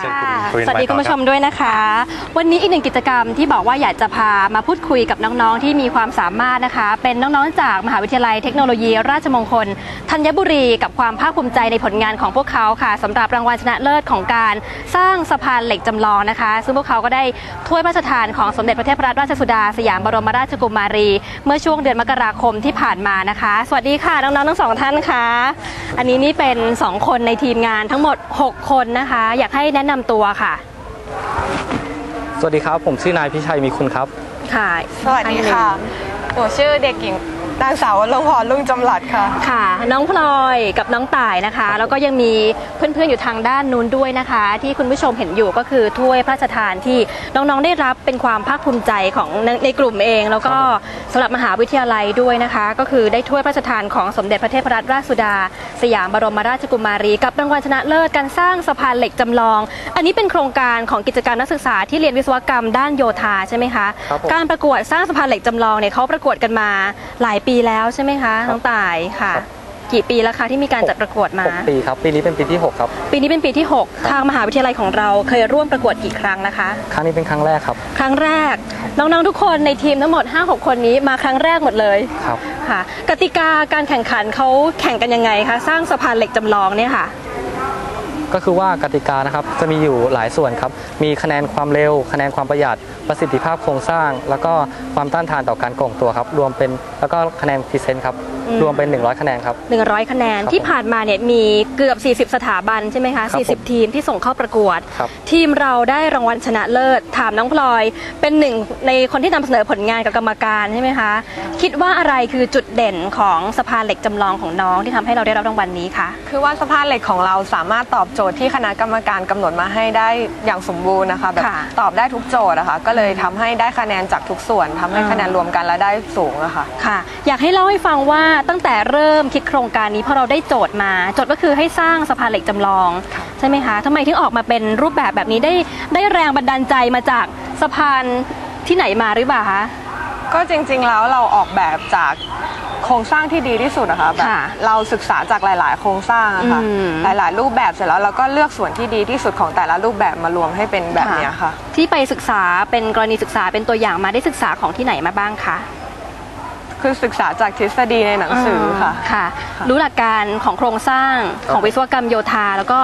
เชิญค่ะคุณสวัสดีต่อคุณผู้ชมรับด้วยนะคะ วันนี้อีกหนึ่งกิจกรรมที่บอกว่าอยากจะพามาพูดคุยกับน้องๆที่มีความสามารถนะคะ เป็นน้องๆจากมหาวิทยาลัยเทคโนโลยี ราชมงคลธัญบุรีกับความภาคภูมิใจในผลงานของพวกเขาค่ะสำหรับรางวัลชนะเลิศของการสร้างสะพานเหล็กจำลองนะคะ ซึ่งพวกเขาก็ได้ถ้วยพระราชทานของสมเด็จพระเทพรัตนราชสุดาสยามบรมราชกุมารี เมื่อช่วงเดือนมกราคมที่ผ่านมานะคะ สวัสดีค่ะน้องๆทั้งสองท่านค่ะอันนี้นี่เป็นสองคนในทีมงานทั้งหมด 6 คนนะคะ อยากให้แนะนำตัวค่ะ สวัสดีครับ ผมชื่อนายพิชัยมีคุณครับ ค่ะสวัสดีค่ะ หนูชื่อเด็กหญิงนางสาววรงพรลุ่งจำหลัดค่ะ ค่ะ น้องพลอยกับน้องต่ายนะคะ แล้วก็ยังมีเพื่อนๆอยู่ทางด้านนู้นด้วยนะคะ ที่คุณผู้ชมเห็นอยู่ก็คือถ้วยพระราชทานที่น้องๆได้รับเป็นความภาคภูมิใจของในในกลุ่มเอง แล้วก็สำหรับมหาวิทยาลัยด้วยนะคะ ก็คือได้ถ้วยพระราชทานของสมเด็จพระเทพรัตนราชสุดา สยามบรมราชกุมารี กับรางวัลชนะเลิศการสร้างสะพานเหล็กจำลอง อันนี้เป็นโครงการของกิจการนักศึกษาที่เรียนวิศวกรรมด้านโยธาใช่ไหมคะครับผมการประกวดสร้างสะพานเหล็กจำลองเนี่ยเขาประกวดกันมาหลายปีแล้วใช่ไหมคะน้องต่ายค่ะ กี่ปีแล้วคะที่มีการจัดประกวดมา 6 ปีครับ ปีนี้เป็นปีที่ 6 ครับ ปีนี้เป็นปีที่ 6 ทางมหาวิทยาลัยของเราเคยร่วมประกวดกี่ครั้งนะคะ ครั้งนี้เป็นครั้งแรกครับ ครั้งแรก น้องๆทุกคนในทีมทั้งหมด 5-6 คนนี้มาครั้งแรกหมดเลยครับค่ะ กติกาการแข่งขันเขาแข่งกันยังไงคะสร้างสะพานเหล็กจำลองเนี่ยค่ะก็คือว่ากติกานะครับจะมีอยู่หลายส่วนครับ มีคะแนนความเร็ว คะแนนความประหยัด ประสิทธิภาพโครงสร้าง แล้วก็ความต้านทานต่อการก่งตัวครับ รวมเป็นแล้วก็คะแนนพรีเซนต์ครับอืม รวมเป็น 100 คะแนนครับ 100 คะแนนครับที่ผ่านมาเนี่ยมีเกือบ 40 สถาบันใช่ไหมคะครับผม40 ทีมที่ส่งเข้าประกวดครับทีมเราได้รางวัลชนะเลิศ ถามน้องพลอย เป็นหนึ่งในคนที่นำเสนอผลงานกับกรรมการใช่ไหมคะ คิดว่าอะไรคือจุดเด่นของสะพานเหล็กจำลองของน้องที่ทำให้เราได้รับรางวัลนี้คะคือว่าสะพานเหล็กของเราสามารถตอบโจทย์ที่คณะกรรมการกำหนดมาให้ได้อย่างสมบูรณ์นะคะแบบค่ะตอบได้ทุกโจทย์นะคะก็เลยทำให้ได้คะแนนจากทุกส่วนทำให้อ่าคะแนนรวมกันแล้วได้สูงอะค่ะค่ะ อยากให้เล่าให้ฟังว่าตั้งแต่เริ่มคิดโครงการนี้พอเราได้โจทย์มา โจทย์ก็คือให้สร้างสะพานเหล็กจำลองใช่ไหมคะทำไมถึงออกมาเป็นรูปแบบแบบนี้ได้ได้แรงบันดาลใจมาจากสะพานที่ไหนมาหรือเปล่าคะก็จริงๆแล้วเราออกแบบจากโครงสร้างที่ดีที่สุดนะคะแบบค่ะเราศึกษาจากหลาย ๆ โครงสร้างอะค่ะอืมหลาย ๆ รูปแบบเสร็จแล้วเราก็เลือกส่วนที่ดีที่สุดของแต่ละรูปแบบมารวมให้เป็นแบบเนี้ยค่ะ ที่ไปศึกษาเป็นกรณีศึกษาเป็นตัวอย่างมาได้ศึกษาของที่ไหนมาบ้างคะ คือศึกษาจากทฤษฎีในหนังสือค่ะ ค่ะ รู้หลักการของโครงสร้างของวิศวกรรมโยธา แล้วก็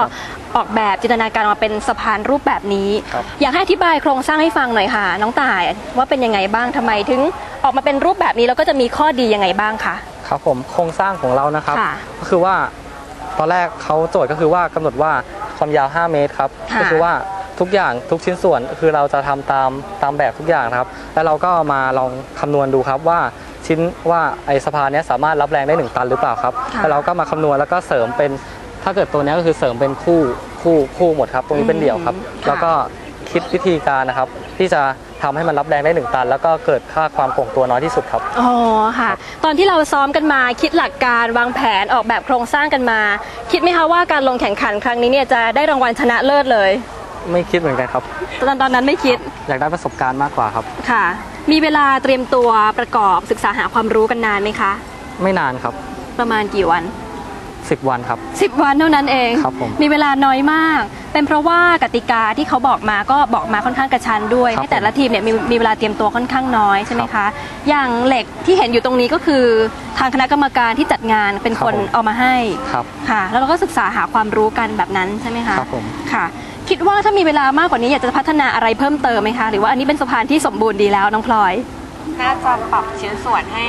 ออกแบบจินตนาการมาเป็นสะพานรูปแบบนี้ครับอยากให้อธิบายโครงสร้างให้ฟังหน่อยค่ะ น้องต่ายว่าเป็นยังไงบ้างทำไมถึงออกมาเป็นรูปแบบนี้แล้วก็จะมีข้อดียังไงบ้างคะครับผมโครงสร้างของเรานะครับค่ะก็คือว่าตอนแรกเขาโจทย์ก็คือว่ากำหนดว่าความยาว 5 เมตรครับค่ะก็คือว่าทุกอย่างทุกชิ้นส่วนคือเราจะทำตามตามแบบทุกอย่างนะครับ แล้วเราก็มาลองคำนวณดูครับว่า ชิ้นว่าไอสะพานเนี้ยสามารถรับแรงได้ 1 ตันหรือเปล่าครับค่ะแล้วเราก็มาคำนวณแล้วก็เสริมเป็นถ้าเกิดตัวเนี้ยก็คือเสริมเป็นคู่คู่คู่หมดครับ ตรงนี้เป็นเดี่ยวครับ อืมแล้วก็คิดวิธีการนะครับ ที่จะทำให้มันรับแรงได้ 1 ตัน แล้วก็เกิดค่าความคงตัวน้อยที่สุดครับ อ๋อค่ะ ตอนที่เราซ้อมกันมาคิดหลักการวางแผนออกแบบโครงสร้างกันมา คิดไหมคะว่าการลงแข่งขันครั้งนี้เนี่ยจะได้รางวัลชนะเลิศเลย ไม่คิดเหมือนกันครับ ตอนตอนนั้นไม่คิดอยากได้ประสบการณ์มากกว่าครับ ค่ะ มีเวลาเตรียมตัวประกอบศึกษาหาความรู้กันนานไหมคะ ไม่นานครับ ประมาณกี่วัน 10 วันครับ 10 วันเท่านั้นเองครับผมมีเวลาน้อยมาก เป็นเพราะว่ากติกาที่เขาบอกมาก็บอกมาค่อนข้างกระชันด้วยครับให้แต่ละทีมเนี่ยมีมีเวลาเตรียมตัวค่อนข้างน้อยใช่ไหมครัคะบอย่างเหล็กที่เห็นอยู่ตรงนี้ก็คือทางคณะกรรมการที่จัดงานเป็นคครับนผม เอามาให้ ครับ ค่ะแล้วเราก็ศึกษาหาความรู้กันแบบนั้นใช่ไหมคะครับผม ค่ะ คิดว่าถ้ามีเวลามากกว่านี้อยากจะพัฒนาอะไรเพิ่มเติมไหมคะ หรือว่าอันนี้เป็นสะพานที่สมบูรณ์ดีแล้วน้องพลอย น่าจะปรับชิ้นส่วนให้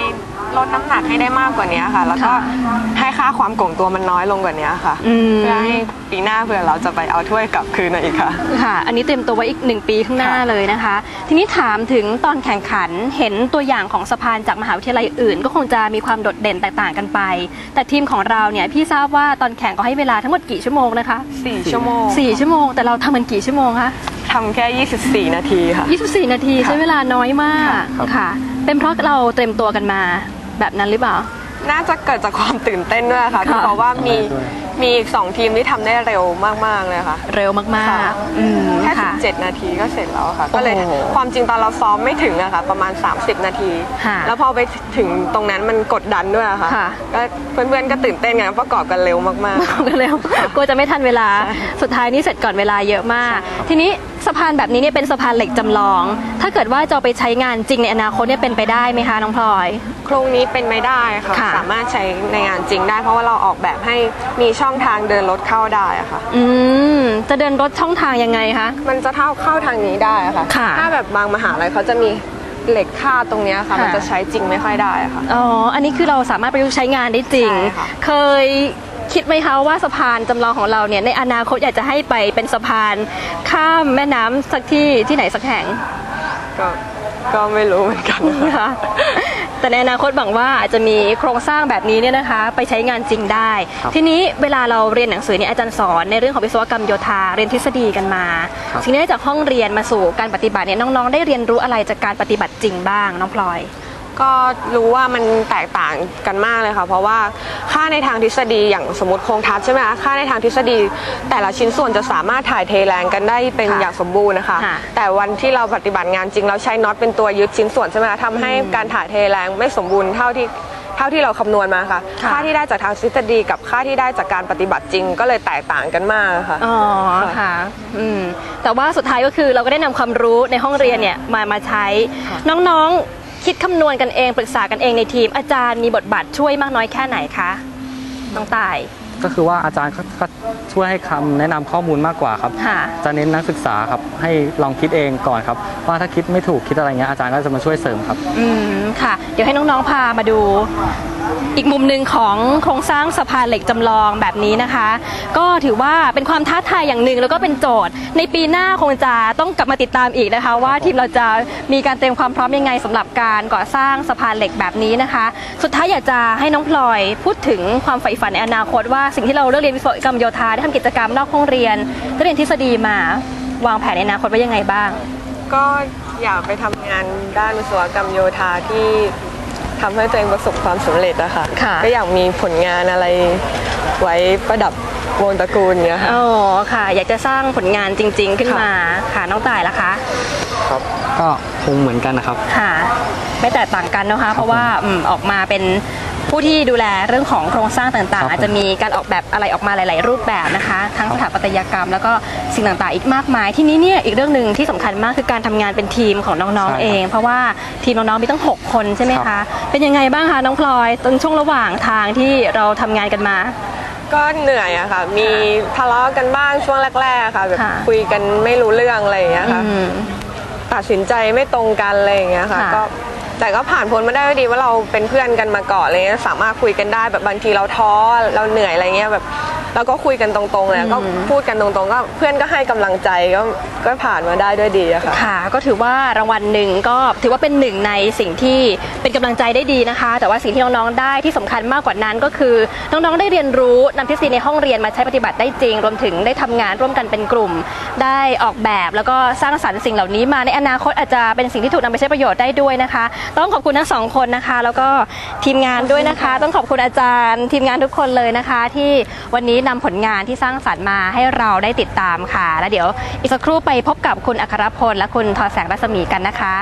ลดน้ำหนักให้ได้มากกว่านี้ค่ะ แล้วก็ค่ะให้ค่าความโก่งตัวมันน้อยลงกว่านี้ค่ะอืม เพื่อให้ปีหน้าเผื่อเราจะไปเอาถ้วยกลับคืนมาอีกค่ะ ค่ะ อันนี้เตรียมตัวไว้อีกหนึ่งปีข้างหน้าค่ะเลยนะคะ ทีนี้ถามถึงตอนแข่งขันเห็นตัวอย่างของสะพานจากมหาวิทยาลัยอื่น ก็คงจะมีความโดดเด่นแตกต่างกันไป แต่ทีมของเราเนี่ยพี่ทราบว่าตอนแข่งก็ให้เวลาทั้งหมดกี่ชั่วโมงนะคะ4 ชั่วโมง4ชั่วโมงแต่เราทำมันกี่ชั่วโมงคะทำแค่ 24 นาทีค่ะ 24 นาทีค่ะใช้เวลาน้อยมากครับค่ะ เป็นเพราะเราเตรียมตัวกันมา แบบนั้นหรือเปล่า น่าจะเกิดจากความตื่นเต้นด้วยค่ะคือเพราะว่ามีมีอีกสองทีมที่ทำได้เร็วมากๆเลยค่ะเร็วมากค่ะๆอืมแค่ค่ะ 17 นาทีก็เสร็จแล้วค่ะ ก็เลยโอ้โหความจริงตอนเราซ้อมไม่ถึงอะค่ะ ประมาณ 30 นาที ค่ะแล้วพอไปถึงตรงนั้นมันกดดันด้วยอะค่ะค่ะ ก็เพื่อนๆก็ตื่นเต้นกันประกอบกันเร็วมากกันเร็วกลัวจะไม่ทันเวลาสุดท้ายนี่เสร็จก่อนเวลาเยอะมาก ทีนี้ สะพานแบบนี้เนี่ยเป็นสะพานเหล็กจำลอง ถ้าเกิดว่าจะเอาไปใช้งานจริงในอนาคตเนี่ยเป็นไปได้ไหมคะน้องพลอยๆโครงนี้เป็นไม่ได้ค่ะ ค่ะ สามารถใช้ในงานจริงได้ เพราะว่าเราออกแบบให้มีช่องทางเดินรถเข้าได้อะค่ะ อืม จะเดินรถช่องทางยังไงคะ มันจะเท่าเข้าทางนี้ได้อะค่ะ ค่ะถ้าแบบบางมหาลัยเขาจะมีเหล็กคาดตรงเนี้ยค่ะ ค่ะ มันจะใช้จริงไม่ค่อยได้อะค่ะ อ๋อ อันนี้คือเราสามารถประยุกต์ใช้งานได้จริง ใช่ค่ะ เคย คิดไหมคะว่าสะพานจำลองของเราเนี่ยในอนาคตอยากจะให้ไปเป็นสะพานข้ามแม่น้ำสักที่ที่ไหนสักแห่ง ก็ก็ไม่รู้เหมือนกันนะคะแต่ในอนาคตหวังว่าอาจจะมีโครงสร้างแบบนี้เนี่ยนะคะ ไปใช้งานจริงได้ครับทีนี้เวลาเราเรียนหนังสือเนี่ยอาจารย์สอนในเรื่องของวิศวกรรมโยธาเรียนทฤษฎีกันมาครับทีนี้จากห้องเรียนมาสู่การปฏิบัติเนี่ยน้องๆ ได้เรียนรู้อะไรจากการปฏิบัติจริงบ้างน้องพลอย ก็รู้ว่ามันแตกต่างกันมากเลยค่ะ เพราะว่า ค่าในทางทฤษฎีอย่างสมมติโครงทัศน์ใช่ไหมคะค่าในทางทฤษฎี แต่ละชิ้นส่วนจะสามารถถ่ายเทแรงกันได้เป็นค่ะอย่างสมบูรณ์นะคะ ค่ะแต่วันที่เราปฏิบัติงานจริงเราใช้น็อตเป็นตัวยึดชิ้นส่วนใช่ไหมคะทำให้การถ่ายเทแรงไม่สมบูรณ์เท่าที่เท่าที่เราคำนวณมาค่ะ ค่ะ ค่าที่ได้จากทางทฤษฎีกับค่าที่ได้จากการปฏิบัติจริง ก็เลยแตกต่างกันมากค่ะ อ๋อค่ะอืมแต่ว่าสุดท้ายก็คือเราก็ได้นำความรู้ในห้องเรียนเนี่ยมามาใช้ค่ะน้องๆ คิดคำนวณกันเองปรึกษากันเองในทีม อาจารย์มีบทบาทช่วยมากน้อยแค่ไหนคะน้องตาย ก็คือว่าอาจารย์ก็ก็ช่วยให้คำแนะนำข้อมูลมากกว่าครับค่ะ จะเน้นนักศึกษาครับให้ลองคิดเองก่อนครับ ว่าถ้าคิดไม่ถูกคิดอะไรเงี้ยอาจารย์ก็จะมาช่วยเสริมครับ อืมค่ะ เดี๋ยวให้น้องๆพามาดู อีกมุมหนึ่งของโครงสร้างสะพานเหล็กจำลองแบบนี้นะคะ ก็ถือว่าเป็นความท้าทายอย่างหนึ่งแล้วก็เป็นโจทย์ ในปีหน้าคงจะต้องกลับมาติดตามอีกนะคะ ว่าทีมเราจะมีการเตรียมความพร้อมยังไงสำหรับการก่อสร้างสะพานเหล็กแบบนี้นะคะ สุดท้ายอยากจะให้น้องพลอยพูดถึงความใฝ่ฝันในอนาคตว่าสิ่งที่เราเลือกเรียนวิศวกรรมโยธาได้ทำกิจกรรมนอกห้องเรียนได้เรียนทฤษฎีมาวางแผนในอนาคตไว้ยังไงบ้าง ก็อยากไปทำงานด้านวิศวกรรมโยธาที่ ทำให้ตัวเองประสบความสำเร็จอะค่ะค่ะก็อยากมีผลงานอะไรไว้ประดับวงตระกูลเนี้ยค่ะอ๋อค่ะ อยากจะสร้างผลงานจริง ๆ ขึ้นค่ะมาค่ะน้องต่ายล่ะคะครับก็คงเหมือนกันนะครับค่ะ ไม่แตกต่างกันนะคะ เพราะว่าอืมออกมาเป็น ผู้ที่ดูแลเรื่องของโครงสร้างต่างครับๆอาจจะมีการออกแบบอะไรออกมาหลาย ๆ รูปแบบนะคะ ทั้งสถาปัตยกรรม แล้วก็สิ่งต่างๆ อีกมากมาย ที่นี้เนี่ยอีกเรื่องหนึ่งที่สำคัญมากคือการทำงานเป็นทีมของน้องใช่ครับๆเอง เพราะว่าทีมน้องๆมีตั้ง 6 คนใช่ไหมครัคะบเป็นยังไงบ้างคะน้องพลอยตอนช่วงระหว่างทางที่เราทำงานกันมาก็เหนื่อยอะค่ะ มีทะเลาะกันบ้างช่วงแรก ๆ ค่ะแบบค่ะคุยกันไม่รู้เรื่องอะไรอย่างเงี้ยค่ะอืมตัดสินใจไม่ตรงกันอะไรอย่างเงี้ยค่ะค่ะก็ แต่ก็ผ่านพ้นมาได้ด้วยดีว่าเราเป็นเพื่อนกันมาก่อนเลยสามารถคุยกันได้แบบบางทีเราท้อเราเหนื่อยอะไรเงี้ยแบบ เราก็คุยกันตรงๆเลยก็พูดกันตรงๆก็เพื่อนก็ให้กำลังใจก็ก็ผ่านมาได้ด้วยดีอะค่ะค่ะ ก็ถือว่ารางวัลหนึ่งก็ถือว่าเป็นหนึ่งในสิ่งที่เป็นกำลังใจได้ดีนะคะ แต่ว่าสิ่งที่น้องๆได้ที่สำคัญมากกว่านั้นก็คือน้องๆได้เรียนรู้นำทฤษฎีในห้องเรียนมาใช้ปฏิบัติได้จริง รวมถึงได้ทำงานร่วมกันเป็นกลุ่ม ได้ออกแบบแล้วก็สร้างสรรค์สิ่งเหล่านี้มาในอนาคตอาจจะเป็นสิ่งที่ถูกนำไปใช้ประโยชน์ได้ด้วยนะคะ ต้องขอบคุณทั้งสองคนนะคะ แล้วก็ทีมงานด้วยนะคะ ต้องขอบคุณอาจารย์ ทีมงานทุกคนเลยนะคะ ที่วันนี้นำผลงานที่สร้างสรรค์มาให้เราได้ติดตามค่ะ แล้วเดี๋ยวอีกสักครู่ไปพบกับคุณอัครพลและคุณทอแสงรัศมีกันนะคะ